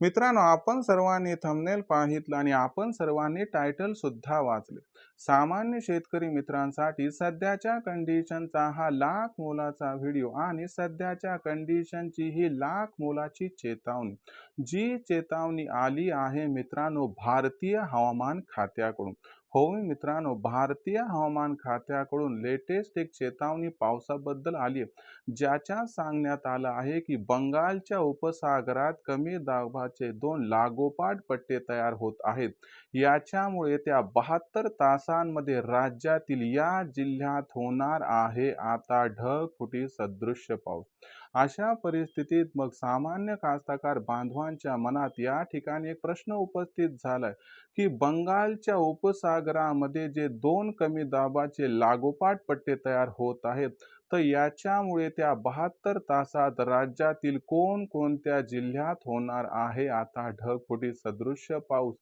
मित्रांनो आपण सर्वांनी थंबनेल पाहितलं आणि आपण सर्वांनी टायटल सुद्धा वाचले. सामान्य शेतकरी मित्रांसाठी सध्याच्या कंडिशनचा हा लाख मोलाचा व्हिडिओ आणि सध्याच्या कंडिशनची ही लाख मोलाची चेतावणी. जी चेतावणी आली आहे मित्रांनो भारतीय हवामान खात्याकडून. हो मित्रांनो भारतीय हवामान खात्याकडून लेटेस्ट एक चेतावणी पावसाबद्दल आली ज्याच्या सांगण्यात आलं आहे की बंगालच्या उपसागरात कमी दाबाचे दोन लागोपाठ पट्टे तयार होत आहेत. याच्यामुळे त्या बहात्तर तासांमध्ये राज्यातील या जिल्ह्यात होणार आहे आता ढगफुटी सदृश्य पाऊस. अशा परिस्थितीत मग सामान्य कास्तकार बांधवांच्या मनात या ठिकाणी एक प्रश्न उपस्थित झालाय की बंगालच्या उपसागरामध्ये जे दोन कमी दाबाचे लागोपाठ पट्टे तयार होत आहेत तर याच्यामुळे त्या बहात्तर तासात राज्यातील कोणकोणत्या जिल्ह्यात होणार आहे? आता ढगफुटी सदृश्य पाऊस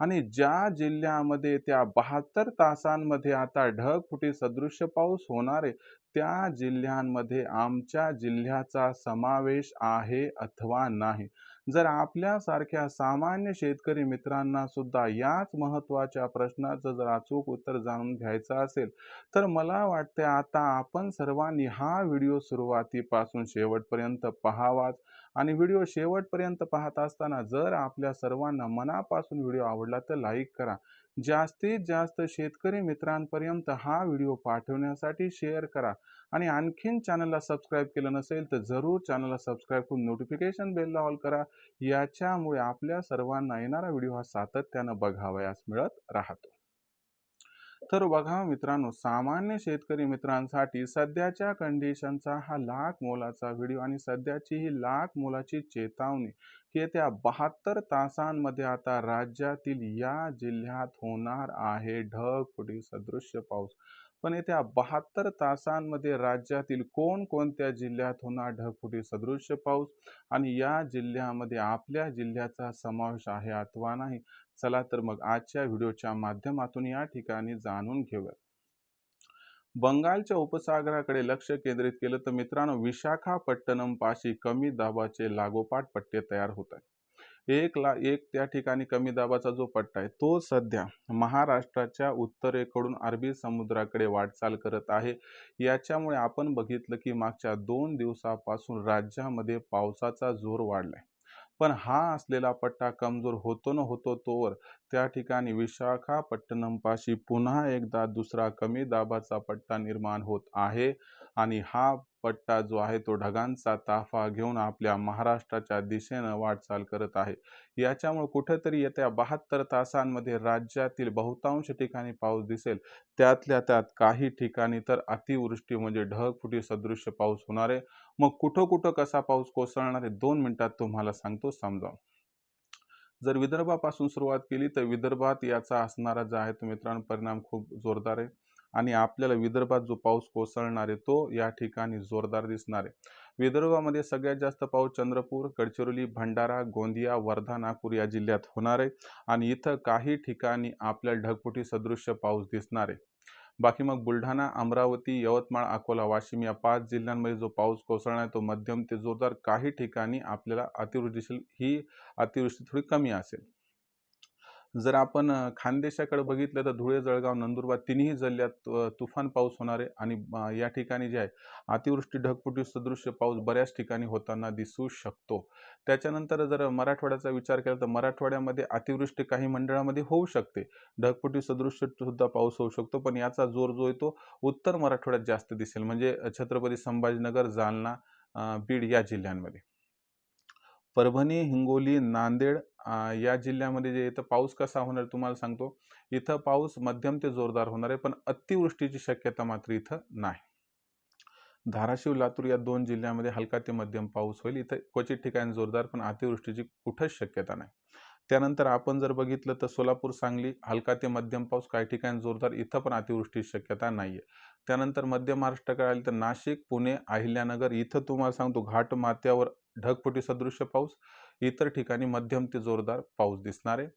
आणि ज्या जिल्ह्यामध्ये त्या बहात्तर तासांमध्ये आता ढगफुटी सदृश्य पाऊस होणार आहे त्या जिल्ह्यांमध्ये आमच्या जिल्ह्याचा समावेश आहे अथवा नाही. जर आपल्यासारख्या सामान्य शेतकरी मित्रांना सुद्धा याच महत्त्वाच्या प्रश्नाचं जर अचूक उत्तर जाणून घ्यायचं असेल तर मला वाटते आता आपण सर्वांनी हा व्हिडिओ सुरुवातीपासून शेवटपर्यंत पहावाच. आणि व्हिडिओ शेवटपर्यंत पाहत असताना जर आपल्या सर्वांना मनापासून व्हिडिओ आवडला तर लाईक करा. जास्तीत जास्त शेतकरी मित्रांपर्यंत हा व्हिडिओ पाठवण्यासाठी शेअर करा. आणि आणखीन चॅनलला सबस्क्राईब केलं नसेल तर जरूर चॅनलला सबस्क्राईब करून नोटिफिकेशन बेलला ऑल करा. याच्यामुळे आपल्या सर्वांना येणारा व्हिडिओ हा सातत्यानं बघावयास मिळत राहतो. तर बघा मित्रांनो सामान्य शेतकरी मित्रांसाठी सध्याच्या कंडिशनचा हा लाख मोलाचा व्हिडिओ आणि सध्याची ही लाख मोलाची चेतावणी की येत्या बहात्तर तासांमध्ये आता राज्यातील या जिल्ह्यात होणार आहे ढगफुटी सदृश्य पाऊस. पण येत्या बहात्तर तासांमध्ये राज्यातील कोणकोणत्या जिल्ह्यात होणार ढगफुटी सदृश्य पाऊस? आणि या जिल्ह्यामध्ये आपल्या जिल्ह्याचा समावेश आहे अथवा नाही? चला तर मग आजच्या व्हिडिओच्या माध्यमातून या ठिकाणी जाणून घेऊया बंगालच्या उपसागराकडे लक्ष केंद्रित केलं तर मित्रांनो विशाखापट्टणम पाशी कमी दाबाचे लागोपाठ पट्टे तयार होत आहेत. एक ला एक त्या ठिकाणी कमी दाबाचा जो पट्टा आहे तो सध्या महाराष्ट्राच्या उत्तरेकडून अरबी समुद्राकडे वाटचाल करत आहे. याच्यामुळे आपण बघितलं की मागच्या दोन दिवसापासून राज्यामध्ये पावसाचा जोर वाढलाय. पण हा असलेला पट्टा कमजोर होतो न होतो तोवर त्या ठिकाणी विशाखापट्टणमपाशी पुन्हा एकदा दुसरा कमी दाबाचा पट्टा निर्माण होत आहे. आणि हा पट्टा जो आहे तो ढगांचा ताफा घेऊन आपल्या महाराष्ट्राच्या दिशेनं वाटचाल करत आहे. याच्यामुळे कुठेतरी येत्या बहात्तर तासांमध्ये राज्यातील बहुतांश ठिकाणी पाऊस दिसेल. त्यातल्या त्यात काही ठिकाणी तर अतिवृष्टी म्हणजे ढगफुटी सदृश्य पाऊस होणार आहे. मग कुठं कुठं कसा पाऊस कोसळणार आहे दोन मिनिटात तुम्हाला सांगतो समजावून. जर विदर्भापासून सुरुवात केली तर विदर्भात याचा असणारा जो आहे तो मित्रांनो परिणाम खूप जोरदार आहे. आणि आपल्याला विदर्भात जो पाऊस कोसळणार आहे तो या ठिकाणी जोरदार दिसणार आहे. विदर्भामध्ये सगळ्यात जास्त पाऊस चंद्रपूर गडचिरोली भंडारा गोंदिया वर्धा नागपूर या जिल्ह्यात होणार आहे. आणि इथं काही ठिकाणी आपल्याला ढगफुटी सदृश्य पाऊस दिसणार आहे. बाकी मग बुलढाणा अमरावती यवतमाळ अकोला वाशिम या पाच जिल्ह्यांमध्ये जो पाऊस कोसळणार आहे तो मध्यम ते जोरदार काही ठिकाणी आपल्याला अतिवृष्टीशील ही अतिवृष्टी थोडी कमी असेल. जर आपण खानदेशाकडे बघितलं तर धुळे जळगाव नंदुरबार तिन्ही जिल्ह्यात तुफान पाऊस होणार आहे आणि या ठिकाणी जे आहे अतिवृष्टी ढगफुटी सदृश्य पाऊस बऱ्याच ठिकाणी होताना दिसू शकतो. त्याच्यानंतर जर मराठवाड्याचा विचार केला तर मराठवाड्यामध्ये अतिवृष्टी काही मंडळामध्ये होऊ शकते. ढगफुटी सदृश्य सुद्धा पाऊस होऊ शकतो पण याचा जोर जो आहे तो उत्तर मराठवाड्यात जास्त दिसेल. म्हणजे छत्रपती संभाजीनगर जालना बीड या जिल्ह्यांमध्ये. परभणी हिंगोली नांदेड या जिल्ह्यामध्ये जे इथं पाऊस कसा होणार तुम्हाला सांगतो. इथं पाऊस मध्यम ते जोरदार होणार आहे पण अतिवृष्टीची शक्यता मात्र इथं नाही. धाराशिव लातूर या दोन जिल्ह्यामध्ये हलका ते मध्यम पाऊस होईल. इथं क्वचित ठिकाणी जोरदार पण अतिवृष्टीची कुठंच शक्यता नाही. त्यानंतर आपण जर बघितलं तर सोलापूर सांगली हलका ते मध्यम पाऊस काही ठिकाणी जोरदार इथं पण अतिवृष्टीची शक्यता नाही आहे त्यानंतर मध्य महाराष्ट्राकडे आले तर नाशिक पुणे अहिल्यानगर इथं तुम्हाला सांगतो घाट माथ्यावर ढगफुटी सदृश्य पाऊस इतर ठिकाणी मध्यम ते जोरदार पाऊस दिसणार आहे.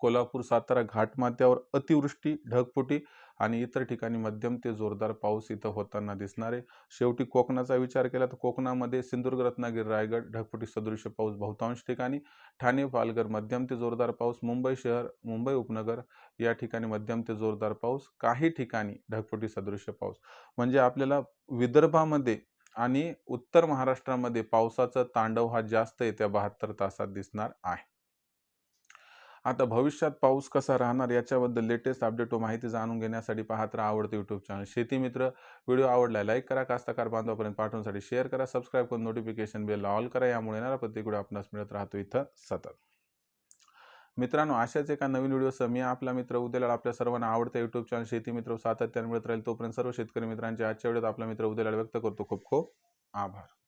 कोल्हापूर सातारा घाटमाथ्यावर अतिवृष्टी ढगफुटी आणि इतर ठिकाणी मध्यम ते जोरदार पाऊस इथं होताना दिसणार आहे. शेवटी कोकणाचा विचार केला तर कोकणामध्ये सिंधुदुर्ग रत्नागिरी रायगड ढगफुटी सदृश्य पाऊस बहुतांश ठिकाणी ठाणे पालघर मध्यम ते जोरदार पाऊस मुंबई शहर मुंबई उपनगर या ठिकाणी मध्यम ते जोरदार पाऊस काही ठिकाणी ढगफुटी सदृश्य पाऊस. म्हणजे आपल्याला विदर्भामध्ये आणि उत्तर महाराष्ट्रामध्ये पावसाचा तांडव हा जास्त येत्या बहात्तर तासात दिसणार आहे. आता भविष्यात पाऊस कसा राहणार याच्याबद्दल लेटेस्ट अपडेट व माहिती जाणून घेण्यासाठी पाहत राहा आवडते यूट्यूब चॅनल शेती मित्र व्हिडिओ आवडला लाईक करा कास्तकार बांधवापर्यंत पाठवण्यासाठी शेअर करा सबस्क्राईब करून नोटिफिकेशन बेल ऑल करा. यामुळे येणारा प्रत्येक व्हिडिओ आपणास मिळत राहतो इथं सतत. मित्रांनो अशाच एका नवीन व्हिडिओसह मी आपला मित्र उद्याला आपल्या सर्वांना आवडतं युट्यूब चॅनल शेती मित्र सातत्याने मिळत राहील तोपर्यंत सर्व शेतकरी मित्रांच्या आजच्या वेळेत आपला मित्र उद्याला व्यक्त करतो. खूप खूप आभार.